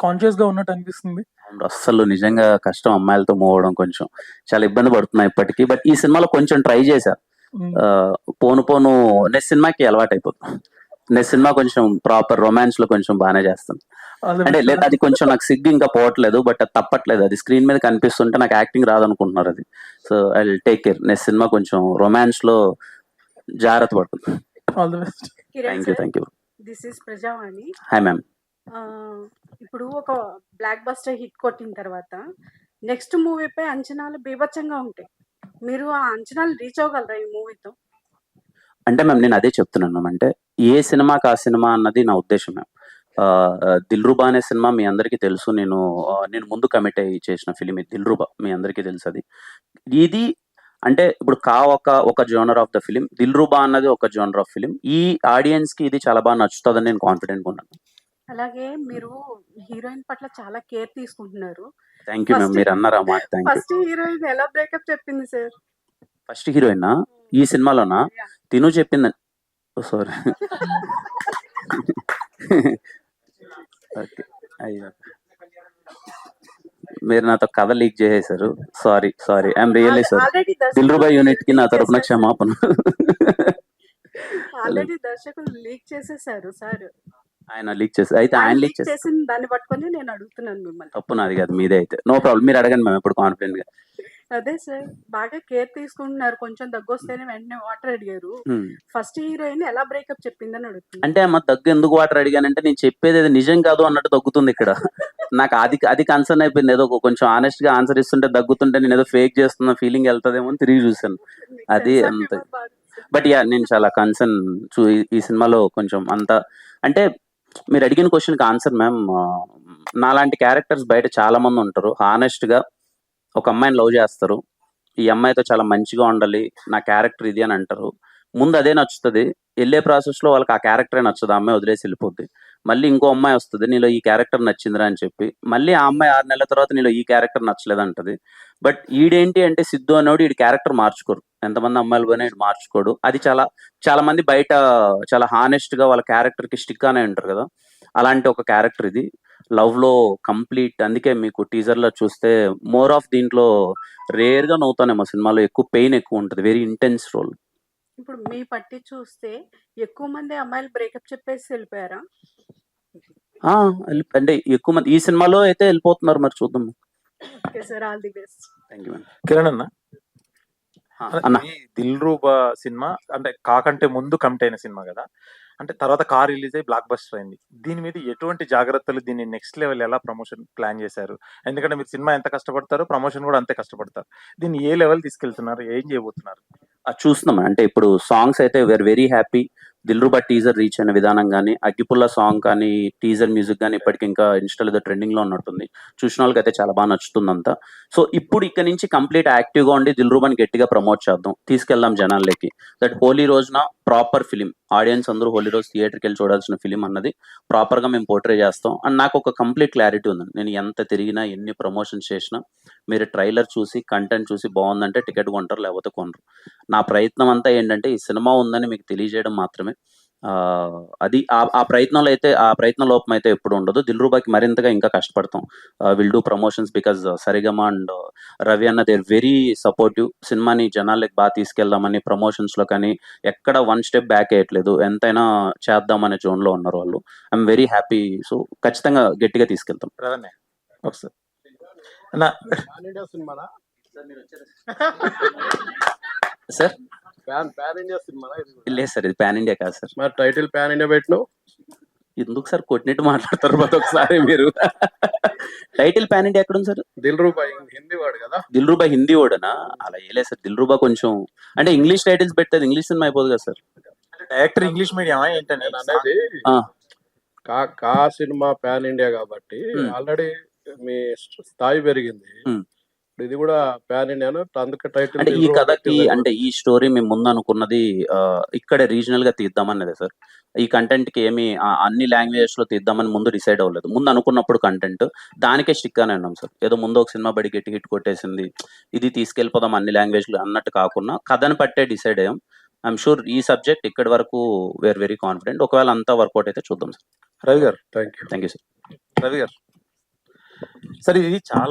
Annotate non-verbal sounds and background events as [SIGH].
కాన్షియస్గా ఉన్నట్టు అనిపిస్తుంది. అస్సలు నిజంగా కష్టం అమ్మాయిలతో మూవ్ అవడం కొంచెం చాలా ఇబ్బంది పడుతున్నా ఇప్పటికీ. బట్ ఈ సినిమాలో కొంచెం ట్రై చేశా. ఉమ్, ఆ, పోను పోను నెక్స్ట్ సినిమాకి అలవాటు అయిపోతుంది. నెక్స్ట్ సినిమా కొంచెం ప్రాపర్ రొమాన్స్లో కొంచెం బాగానే చేస్తాను the అంటే. లేదు అది కొంచెం నాకు సిగ్గు ఇంకా పోవట్లేదు బట్ అది తప్పట్లేదు. అది స్క్రీన్ మీద కనిపిస్తుంటే నాకు యాక్టింగ్ రాదనుకుంటున్నారు అది. So I take care next cinema కొంచెం రొమాన్స్లో జాగ్రత్త పడుతుంది. All the best Kiran thank you thank you this is Prajavani. Hi ma'am ah, ఇప్పుడు ఒక బ్లాక్ బస్టర్ హిట్ కొట్టిన తర్వాత నెక్స్ట్ మూవీపై అంచనాలు బీభత్సంగా ఉంటాయి. మీరు ఆ అంచనాలు రీచ్ అవ్వగలరా ఈ మూవీతో అంటే మ్యామ్ నేను అదే చెప్తున్నాను మ్యామ్ అంటే ఏ సినిమాకి ఆ సినిమా అన్నది నా ఉద్దేశం మ్యామ్ దిల్ రూబా అనే సినిమా మీ అందరికీ తెలుసు. నేను నేను ముందు కమిట్ అయ్యి చేసిన ఫిలిం ఇది దిల్ రూబా. మీ అందరికీ తెలుసు అది. ఇది అంటే ఇప్పుడు కా ఒక ఒక genre of the film Dilruba అన్నది ఒక జోనర్ ఆఫ్ ఫిలిం ఈ ఆడియన్స్కి ఇది చాలా బాగా నచ్చుతుందని నేను కాన్ఫిడెంట్ ఉన్నాను. అలాగే మీరు హీరోయిన్ పట్ల చాలా కేర్ తీసుకుంటున్నారు. థ్యాంక్ యూ మ్యామ్ మీరు అన్నారా మాట థ్యాంక్ యూ. ఫస్ట్ హీరోయిన్ ఎలా బ్రేకప్ చెప్పింది సార్? First heroine? ఈ సినిమాలోనా? తిను చెప్పిందని సారీ. ఓకే. అయ్యో. మీరు నాతో కథ లీక్ చేసేసారు. Sorry sorry. I'm really sorry. Already Dilruba యూనిట్కి నా తరపున క్షమాపణ ఆల్రెడీ దర్శకులు లీక్ చేసేసారు సార్. ఆయన లీక్ చేసి అయితే ఆయన లీక్ చేసి చేసిన దాన్ని పట్టుకొని నేను అడుగుతున్నాను మిమ్మల్ని. తప్పు నాది కాదు మీదే అయితే. నో ప్రాబ్లం మీరు అడగండి మేము ఎప్పుడు కాన్ఫిడెంట్గా. అదే సార్ బాగా కేర్ తీసుకుంటున్నారు. కొంచెం దగ్గు వస్తేనే వెంటనే వాటర్ అడిగారు. ఫస్ట్ హీరోయిన్ ఎలా బ్రేకప్ చెప్పిందని అడుగుతుంది అంటే అమ్మ దగ్గు ఎందుకు వాటర్ అడిగానంటే నేను చెప్పేది అది నిజం కాదు అన్నట్టు దగ్గుతుంది ఇక్కడ. [LAUGHS] నాకు అది అది కన్సర్న్ అయిపోయింది. ఏదో కొంచెం ఆనెస్ట్గా ఆన్సర్ ఇస్తుంటే దగ్గుతుంటే నేను ఏదో ఫేక్ చేస్తున్న ఫీలింగ్ వెళ్తుందేమో అని తిరిగి చూసాను అది అంతే. బట్ యా నేను చాలా కన్సర్న్ చూ ఈ సినిమాలో కొంచెం అంత అంటే మీరు అడిగిన క్వశ్చన్కి ఆన్సర్ మ్యామ్ నాలాంటి క్యారెక్టర్స్ బయట చాలా మంది ఉంటారు. హానెస్ట్గా ఒక అమ్మాయిని లవ్ చేస్తారు. ఈ అమ్మాయితో చాలా మంచిగా ఉండాలి నా క్యారెక్టర్ ఇది అని అంటారు. ముందు అదే నచ్చుతుంది. వెళ్ళే ప్రాసెస్లో వాళ్ళకి ఆ క్యారెక్టరే నచ్చదు ఆ అమ్మాయి వదిలేసి వెళ్ళిపోద్ది. మళ్ళీ ఇంకో అమ్మాయి వస్తుంది నీలో ఈ క్యారెక్టర్ నచ్చిందిరా అని చెప్పి. మళ్ళీ ఆ అమ్మాయి ఆరు నెలల తర్వాత నీలో ఈ క్యారెక్టర్ నచ్చలేదు అంటది బట్ ఈడేంటి అంటే సిద్ధు అనేవాడు ఈ క్యారెక్టర్ మార్చుకోరు ఎంతమంది అమ్మాయిలు పోయినా ఈడు మార్చుకోడు. అది చాలా చాలా మంది బయట చాలా హానెస్ట్గా వాళ్ళ క్యారెక్టర్కి స్టిక్ అనే ఉంటారు కదా. అలాంటి ఒక క్యారెక్టర్ ఇది. లవ్లో కంప్లీట్ అందుకే మీకు టీజర్లో చూస్తే మోర్ ఆఫ్ దీంట్లో రేర్గా నవ్వుతానేమో సినిమాలో. ఎక్కువ పెయిన్ ఎక్కువ ఉంటుంది. వెరీ ఇంటెన్స్ రోల్ ఇప్పుడు మీ పట్టి చూస్తే ఎక్కువ మంది అమ్మాయిలు బ్రేకప్ చెప్పేసి వెళ్ళిపోయారా? అంటే ఎక్కువ మంది ఈ సినిమాలో అయితే వెళ్ళిపోతున్నారు మరి చూద్దాం. Okay sir all the best thank you Kiran అన్న? అన్న. ఈ దిల్ రూబా సినిమా అంటే కాకంటే ముందు కమిట్ అయిన సినిమా కదా? అంటే తర్వాత కార్ రిలీజ్ అయ్యి బ్లాక్ బస్టర్ అయింది. దీని మీద ఎటువంటి జాగ్రత్తలు దీన్ని నెక్స్ట్ లెవెల్ ఎలా ప్రమోషన్ ప్లాన్ చేశారు? ఎందుకంటే మీరు సినిమా ఎంత కష్టపడతారో ప్రమోషన్ కూడా అంతే కష్టపడతారు. దీన్ని ఏ లెవెల్ తీసుకెళ్తున్నారు? ఏం చేయబోతున్నారు? అది చూస్తున్నాం. అంటే ఇప్పుడు సాంగ్స్ అయితే we're very happy Dilruba teaser reach అయిన విధానం కానీ అగ్గిపుల్ల సాంగ్ కానీ టీజర్ మ్యూజిక్ కానీ ఇప్పటికి ఇంకా ఇన్స్టాల్ ఏదో ట్రెండింగ్లో ఉన్నట్టుంది. చూసిన వాళ్ళకి అయితే చాలా బాగా నచ్చుతుంది అంతా సో ఇప్పుడు ఇక్కడ నుంచి కంప్లీట్ యాక్టివ్గా ఉండి దిల్రుబాని గట్టిగా ప్రమోట్ చేద్దాం. తీసుకెళ్దాం జనాల్లోకి. దట్ హోలీ రోజున ప్రాపర్ ఫిలిం ఆడియన్స్ అందరూ హోలీ రోజు థియేటర్కి వెళ్ళి చూడాల్సిన ఫిలిం అన్నది ప్రాపర్గా మేము పోర్ట్రే చేస్తాం. అండ్ నాకు ఒక కంప్లీట్ క్లారిటీ ఉంది నేను ఎంత తిరిగినా ఎన్ని ప్రమోషన్స్ చేసినా మీరు ట్రైలర్ చూసి కంటెంట్ చూసి బాగుందంటే టికెట్ కొంటారు లేకపోతే కొనరు. నా ప్రయత్నం అంతా ఏంటంటే ఈ సినిమా ఉందని మీకు తెలియజేయడం మాత్రమే. ఆ, అది ఆ- ప్రయత్నంలో అయితే ఆ ప్రయత్న లోపం అయితే ఎప్పుడు ఉండదు. దిల్ రూబాకి మరింతగా ఇంకా కష్టపడతాం. Will do promotions because Saregama and Ravi అన్న దేర్ వెరీ సపోర్టివ్ సినిమాని జనాలకి బాగా తీసుకెళ్దామని ప్రమోషన్స్లో కానీ ఎక్కడ వన్ స్టెప్ బ్యాక్ వేయట్లేదు. ఎంతైనా చేద్దామనే జోన్లో ఉన్నారు వాళ్ళు. ఐఎమ్ వెరీ హ్యాపీ సో ఖచ్చితంగా గట్టిగా తీసుకెళ్తాం. ఒకసారి. [LAUGHS] సార్? ప్యాన్ ప్యాన్ ఇండియా కూడా? లేదు సార్ ఇది పాన్ ఇండియా కాదు సార్. మరి టైటిల్ ప్యాన్ ఇండియా పెట్టినావు? ఎందుకు సార్ కొట్టినట్టు మాట్లాడతారు ప్రతి ఒక్కసారి మీరు? టైటిల్ పాన్ ఇండియా ఎక్కడ ఉంది సార్? దిల్ హిందీ వాడు కదా? దిల్ రూబా హిందీ ఓడనా అలా ఏలే సార్ దిల్ రూబా కొంచెం అంటే ఇంగ్లీష్ టైటిల్స్ పెడితే ఇంగ్లీష్ సినిమా అయిపోదు కదా సార్. డైరెక్టర్ ఇంగ్లీష్ మీడియం ఏంటంటే నేను అనేది ఆ. కా కా సినిమా ప్యాన్ ఇండియా కాబట్టి. ఆల్రెడీ మీ స్థాయి పెరిగింది. ఇప్పుడు ఇది కూడా ప్యాన్ ఇండియాను అందుకే టైటిల్ అంటే ఈ కథకి అంటే ఈ స్టోరీ మేము ముందు అనుకున్నది ఇక్కడే రీజనల్గా తీద్దామన్నదే సార్. ఈ కంటెంట్కి ఏమి అన్ని లాంగ్వేజెస్లో తీద్దామని ముందు డిసైడ్ అవ్వలేదు. ముందు అనుకున్నప్పుడు కంటెంట్ దానికే స్టిక్ అని అన్నాం సార్. ఏదో ముందు ఒక సినిమా బడి గట్టి హిట్ కొట్టేసింది ఇది తీసుకెళ్ళిపోదాం అన్ని లాంగ్వేజ్లో అన్నట్టు కాకుండా కథను పట్టే డిసైడ్ అయ్యాం. ఐఎమ్ షూర్ ఈ సబ్జెక్ట్ ఇక్కడి వరకు వేర్ వెరీ కాన్ఫిడెంట్ ఒకవేళ అంతా వర్కౌట్ అయితే చూద్దాం సార్. రవి గారు thank you thank you sir Ravi గారు. సరే ఇది చాలా